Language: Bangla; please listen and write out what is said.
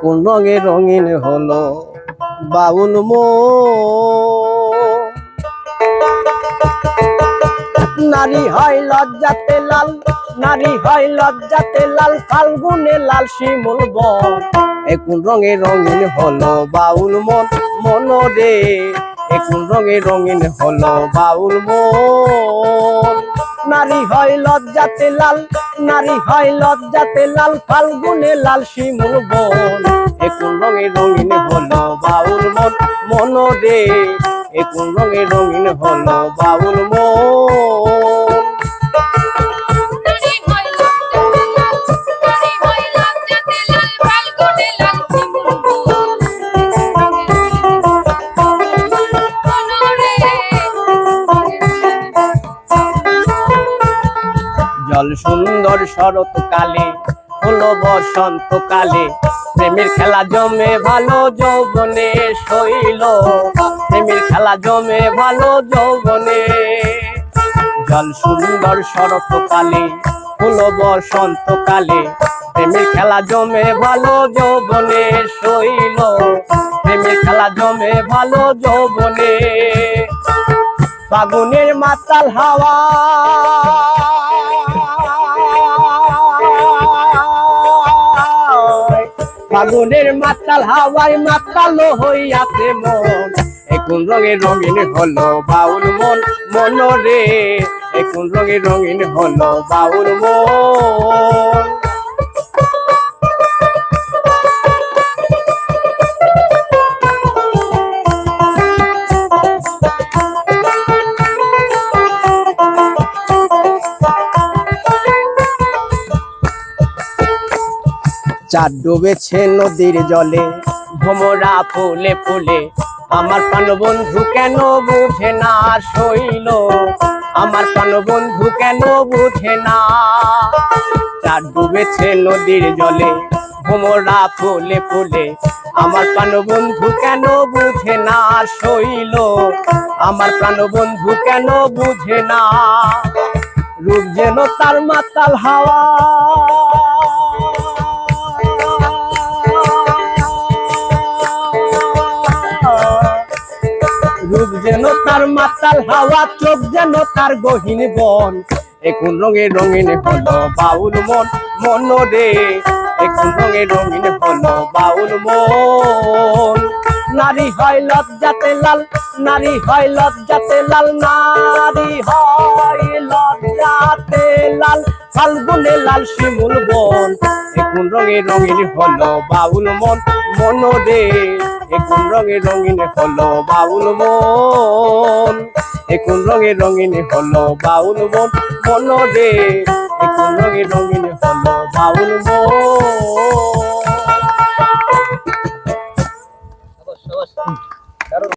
কোন রঙে রঙিন হলো বাউল মো। নারী হয় লজ্জাতে লাল, নারী হয় লজ্জাতে লাল, ফাল্গুনে লাল শিমুল বন এ কোন রঙে রঙিন হলো বাউল মন মন রে। এ কোন রঙে রঙিন হলো বাউল মন। নারী হয় লজ্জাতে লাল, নারী হয় লজ্জাতে লাল, ফাল্গুনে লাল শিমুল বন। একুন কোন রঙে রঙিন হলো বাউল মন মন একুন রঙে রঙিন হলো বাউল মন। জল সুন্দর শরৎ কালে হলো বসন্ত কালে প্রেমের খেলা জমে ভালো যৌবনে শৈল। প্রেমের খেলা জমে ভালো যৌবনে। জল সুন্দর শরৎ কালে হলো বসন্ত কালে প্রেমের খেলা জমে ভালো যৌবনে শৈল। প্রেমের খেলা জমে ভালো যৌবনে। ফাগুনের মাতাল হাওয়া। ফাগুনের মাতাল হাওয়ায় মাতাল হইয়াছে মন। এখন রঙে রঙিন হলো বাউল মন মন রে এখন রঙে রঙিন হলো বাউল মন। চার ডুবেছে নদীর জলে, ভোমরা ফুলে ফুলে। আমার প্রাণ বন্ধু কেন বুঝে না শৈল আমার প্রাণ বন্ধু কেন বুঝে না? চার ডুবেছে নদীর জলে, ভোমরা ফুলে ফুলে। আমার প্রাণ বন্ধু কেন বুঝে না শৈল আমার প্রাণ বন্ধু কেন বুঝে না? রূপ যেন তার মাতাল হাওয়া। তার মাতাল হাওয়া চোখ যেন তার গহীন বন। এখন রঙে রঙিন হলো বাউল মন মন রে। এখন রঙে রঙিন হলো বাউল মন। নারী হয় লজ্জাতে লাল, নারী হয় লজ্জাতে লাল, নারী হয় লজ্জাতে লাল। ফাল্গুনে লাল শিমুল বন, এখন রঙে রঙিন হলো বাউল মন মন রে। এখন রঙে রঙিন হলো বাউল মন। এখন রঙে রঙিন হলো বাউল মন। মন রে, এখন রঙে রঙিন হলো বাউল মন।